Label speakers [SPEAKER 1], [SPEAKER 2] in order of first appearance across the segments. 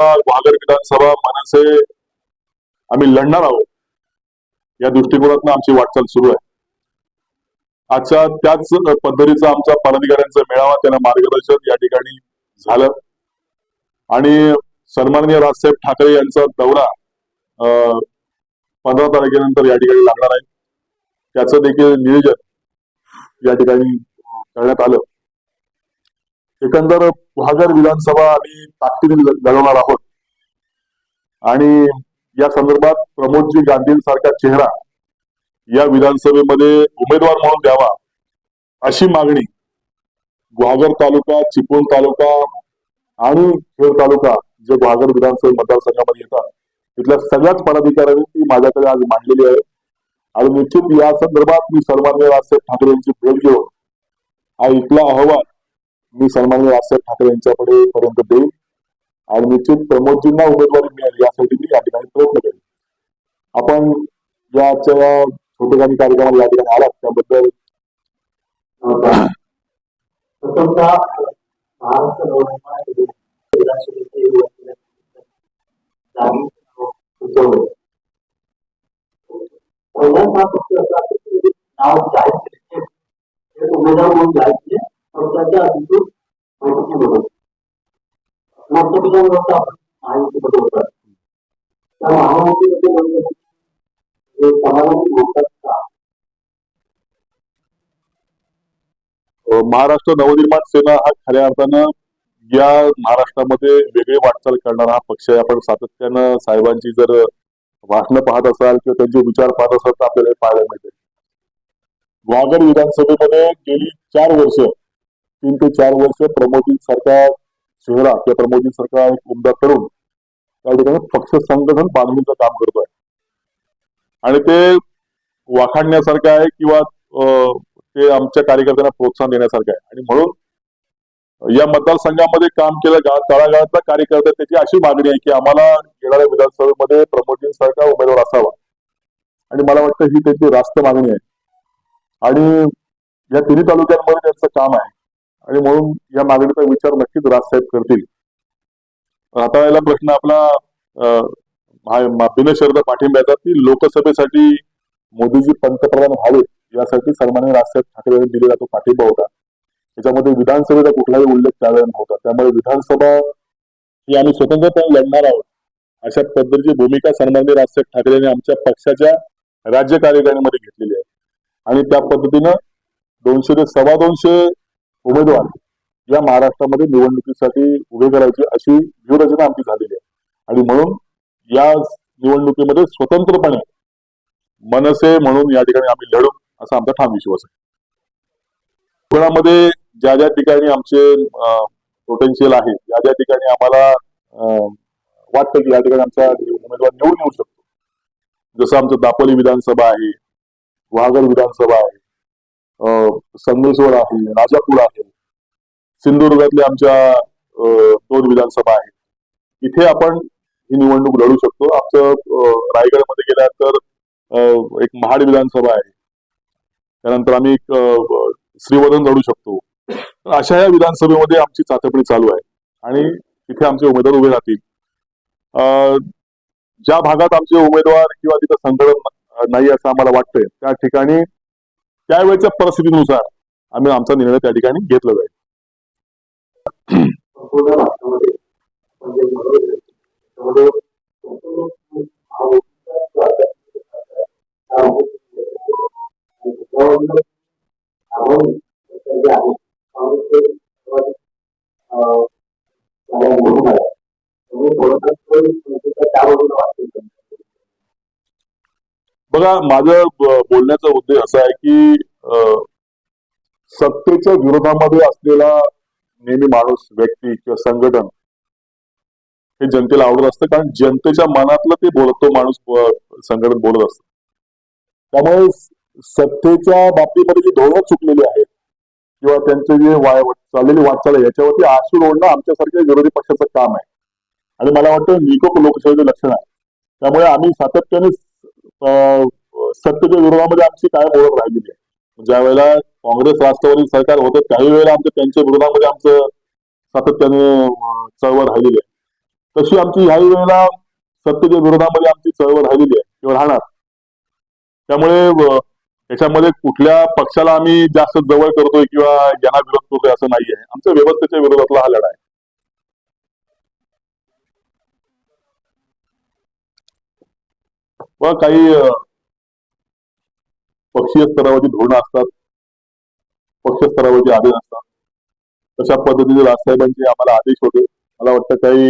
[SPEAKER 1] वाघर विधानसभा मनसे आम्ही लढणार आहोत. या दृष्टिकोनातून आमची वाटचाल सुरू आहे. आजच्या त्याच पद्धतीचा आमचा पदाधिकाऱ्यांचा मेळावा त्यांना मार्गदर्शन या ठिकाणी झालं. आणि सन्माननीय राजसाहेब ठाकरे यांचा दौरा अं, पंधरा तारखेनंतर या ठिकाणी लागणार आहे. त्याचं देखील नियोजन या ठिकाणी करण्यात आलं. एकंदर भागर विधानसभा आम्ही ताकदीने लढवणार आहोत आणि या संदर्भात प्रमोदजी गांधींसारखा चेहरा या विधानसभेमध्ये उमेदवार म्हणून द्यावा अशी मागणी ग्वागर तालुका चिपळूण तालुका आणि खेड तालुका जे ग्वागर विधानसभा मतदारसंघामध्ये येतात तिथल्या सगळ्याच पदाधिकाऱ्यांनी ती माझ्याकडे आज मांडलेली आहे. आणि निश्चित या संदर्भात मी सर्वांनी राजसाहेब ठाकरे यांची भेट घेऊन हा इथला अहवाल मी सन्माननीय राजसाहेब ठाकरे यांच्याकडे पर्यंत देईन. आणि निश्चित प्रमोदजींना उमेदवारी मिळेल यासाठी मी या ठिकाणी प्रयत्न करेन. आपण या आजच्या या छोटेखानी कार्यक्रमाला या ठिकाणी आलात त्याबद्दल
[SPEAKER 2] उमेदवार म्हणून जाहीर केले. पक्षाच्या अधिकृत बैठकीमध्ये लोकसभेच्या महायुतीमध्ये होतात त्या महायुतीमध्ये म्हणजे समाजाची
[SPEAKER 1] महाराष्ट्र नवनिर्माण सेना हा खऱ्या अर्थानं या महाराष्ट्रामध्ये वेगळी वाटचाल करणारा हा पक्ष आहे. आपण सातत्यानं साहेबांची जर भाषणं पाहत असाल किंवा त्यांचे विचार पाहत असाल तर आपल्याला हे पाहायला मिळते. वागड विधानसभेमध्ये गेली चार वर्ष तीन ते चार वर्ष प्रमोदजी सारख्या शहरात किंवा प्रमोदजी सारखा एक उमदा तरुण त्या ठिकाणी पक्ष संघटन बांधणीचं काम करतोय. आणि ते वाखाणण्यासारखं आहे किंवा ते आमच्या कार्यकर्त्यांना प्रोत्साहन देण्यासारखं आहे. आणि म्हणून या मतदारसंघामध्ये काम केलं गा- तळागाळातला कार्यकर्ता त्याची अशी मागणी आहे की आम्हाला येणाऱ्या विधानसभेमध्ये प्रमोदजींसारखा उमेदवार असावा. आणि मला वाटतं ही त्यांची रास्त मागणी आहे. आणि या तिन्ही तालुक्यांमध्ये त्यांचं काम आहे. आणि म्हणून या मागणीचा विचार नक्कीच राजसाहेब करतील. आता याला प्रश्न आपला अं, हा- पाठिंब्याचा की लोकसभेसाठी मोदीजी पंतप्रधान व्हावेत यासाठी सन्माननीय राजसाहेब ठाकरे यांनी दिलेला तो पाठिंबा होता. त्याच्यामध्ये विधानसभेचा कुठलाही उल्लेख त्यावेळेला नव्हता. त्यामुळे विधानसभा ही आम्ही स्वतंत्रपणे लढणार आहोत. अशा पद्धतीची भूमिका सन्मान्य राजसाहेब ठाकरे यांनी आमच्या पक्षाच्या राज्य कार्यकारिणीमध्ये घेतलेली आहे. आणि त्या पद्धतीनं दोनशे ते सव्वा दोनशे उमेदवार या महाराष्ट्रामध्ये निवडणुकीसाठी उभे करायची अशी व्यूहरचना आमची झालेली आहे. आणि म्हणून या निवडणुकीमध्ये स्वतंत्रपणे मनसे म्हणून या ठिकाणी आम्ही लढू असा आमचा ठाम विश्वास आहे. कोणामध्ये ज्या ज्या ठिकाणी आमचे पोटेन्शियल आहे ज्या ज्या ठिकाणी आम्हाला अं, वाटतं की या ठिकाणी आमचा उमेदवार निवडून येऊ शकतो. जसं आमचं दापोली विधानसभा आहे वाघर विधानसभा आहे संगमेश्वर आहे राजापूर आहे. सिंधुदुर्गातल्या आमच्या दोन विधानसभा आहेत. इथे आपण ही निवडणूक लढू शकतो. आमचं रायगडमध्ये गेल्यानंतर अं, एक महाड विधानसभा आहे. त्यानंतर आम्ही एक श्रीवर्धन लढू शकतो. तर अशा या विधानसभेमध्ये आमची चाचपणी चालू आहे. आणि तिथे आमचे उमेदवार उभे राहतील. अं, ज्या भागात आमचे उमेदवार किंवा तिथं संघटन नाही असं आम्हाला वाटतंय त्या ठिकाणी त्यावेळेच्या परिस्थितीनुसार आम्ही आमचा निर्णय त्या ठिकाणी घेतला जाईल. बघा माझं बोलण्याचा उद्देश असा आहे की अं, सत्तेच्या विरोधामध्ये असलेला नेहमी माणूस व्यक्ती किंवा संघटन हे जनतेला आवडत असतं. कारण जनतेच्या मनातलं ते बोलत तो माणूस संघटन बोलत असतं. त्यामुळे सत्तेच्या बाबतीमध्ये जी धोरणं चुकलेली आहेत किंवा त्यांचे जे वाय चाललेली वाटचाल आहे याच्यावरती आसूर ओढणं आमच्यासारख्या विरोधी पक्षाचं काम आहे. आणि मला वाटतं निकोप लोकशाहीचं लक्षण आहे. त्यामुळे आम्ही सातत्याने सत्तेच्या विरोधामध्ये आमची कायम ओळख राहिलेली आहे? म्हणजे ज्या वेळेला काँग्रेस राष्ट्रवादी सरकार होतं काही वेळेला आमचं त्यांच्या विरोधामध्ये आमचं सातत्याने चळवळ राहिलेली आहे. तशी आमची ह्याही वेळेला सत्तेच्या विरोधामध्ये आमची चळवळ राहिलेली आहे किंवा राहणार. त्यामुळे याच्यामध्ये कुठल्या पक्षाला आम्ही जास्त जवळ करतोय किंवा ज्यांना विरोध करतोय असं नाही आहे आमच्या व्यवस्थेच्या विरोधातला हा लढा आहे. व काही पक्षीय स्तरावरची धोरणं असतात पक्ष स्तरावरचे आदेश असतात तशा पद्धतीने राजसाहेबांचे आम्हाला आदेश होते. मला वाटतं काही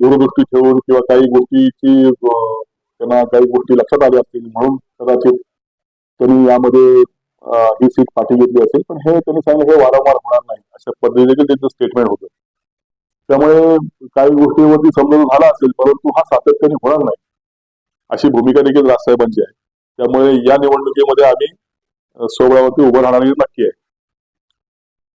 [SPEAKER 1] दूरदृष्टी ठेवून किंवा काही गोष्टीची त्यांना काही गोष्टी लक्षात आल्या असतील म्हणून कदाचित त्यांनी यामध्ये ही सीट पाठी घेतली असेल. पण हे त्यांनी सांगितलं हे वारंवार होणार नाही. अशा पद्धतीने देखील त्यांचं स्टेटमेंट होतं. त्यामुळे काही गोष्टीवरती समजून झाला असेल परंतु हा सातत्याने होणार नाही. अशी भूमिका देखील राजसाहेबांची आहे. त्यामुळे या निवडणुकीमध्ये आम्ही अ, सोबळावरती उभं राहणार नक्की आहे.